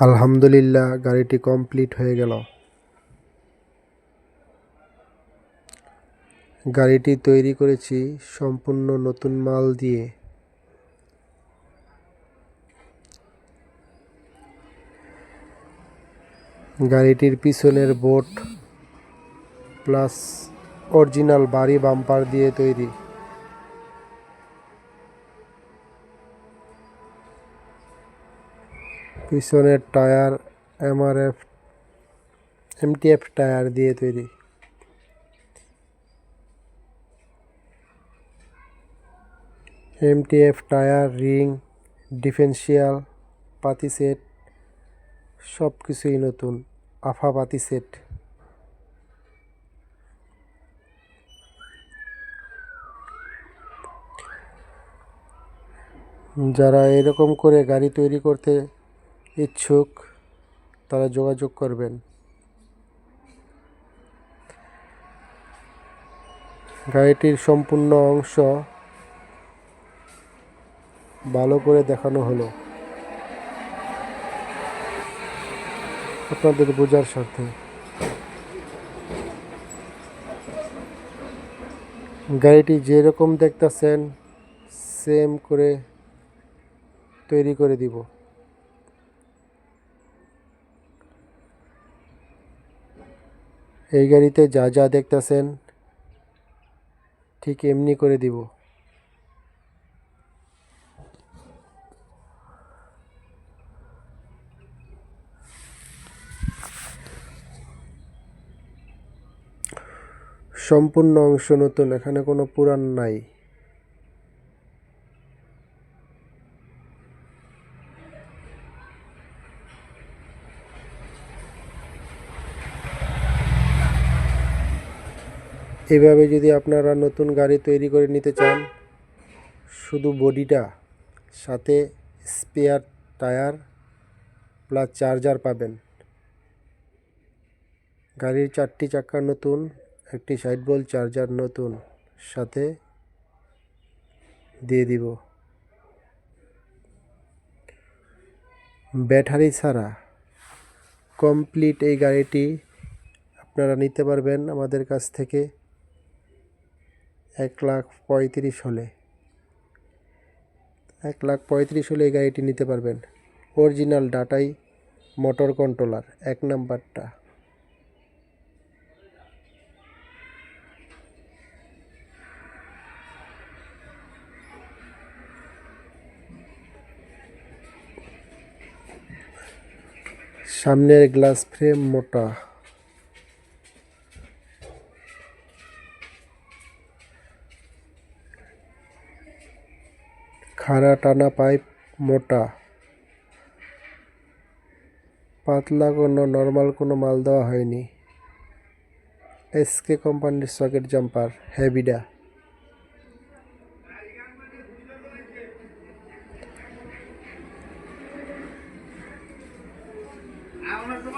আলহামদুলিল্লাহ, গাড়িটি কমপ্লিট হয়ে গেল। গাড়িটি তৈরি করেছি সম্পূর্ণ নতুন মাল দিয়ে। গাড়িটির পিছনের বোট প্লাস অরিজিনাল বাড়ি বাম্পার দিয়ে তৈরি। পিছনের টায়ার, এমআরএফ, এমটিএফ টায়ার দিয়ে তৈরি। এমটিএফ টায়ার, রিং, ডিফেন্সিয়াল, পাতি সেট সব কিছুই নতুন, আফা পাতি সেট। যারা এরকম করে গাড়ি তৈরি করতে ইচ্ছুক, তারা যোগাযোগ করবেন। গাড়িটির সম্পূর্ণ অংশ ভালো করে দেখানো হলো। আপনাদের বোঝার স্বার্থে। গাড়িটি যেরকম দেখতেছেন সেম করে তৈরি করে দিব। এই গাড়িতে যা যা দেখতেছেন, ঠিক এমনি করে দিব। সম্পূর্ণ অংশ নতুন, এখানে কোনো পুরাণ নাই। এভাবে যদি আপনারা নতুন গাড়ি তৈরি করে নিতে চান, শুধু বডিটা, সাথে স্পেয়ার টায়ার প্লাস চার্জার পাবেন। গাড়ির চারটি চাকা নতুন, একটি সাইড বল চার্জার নতুন, সাথে দিয়ে দিব। ব্যাটারি ছাড়া কমপ্লিট এই গাড়িটি আপনারা নিতে পারবেন আমাদের কাছ থেকে। এক লাখ পঁয়ত্রিশ হলে। এক লাখ পঁয়ত্রিশ হলে এই গাড়িটি নিতে পারবেন। অরিজিনাল ডাটাই, মোটর কন্ট্রোলার, এক নাম্বারটা। সামনের গ্লাস ফ্রেম মোটা। খাড়া টানা পাইপ মোটা। পাতলা কোনো নর্মাল কোনো মাল দেওয়া হয়নি। এসকে কোম্পানির সকেট জাম্পার হ্যাভিডা আমরা দুই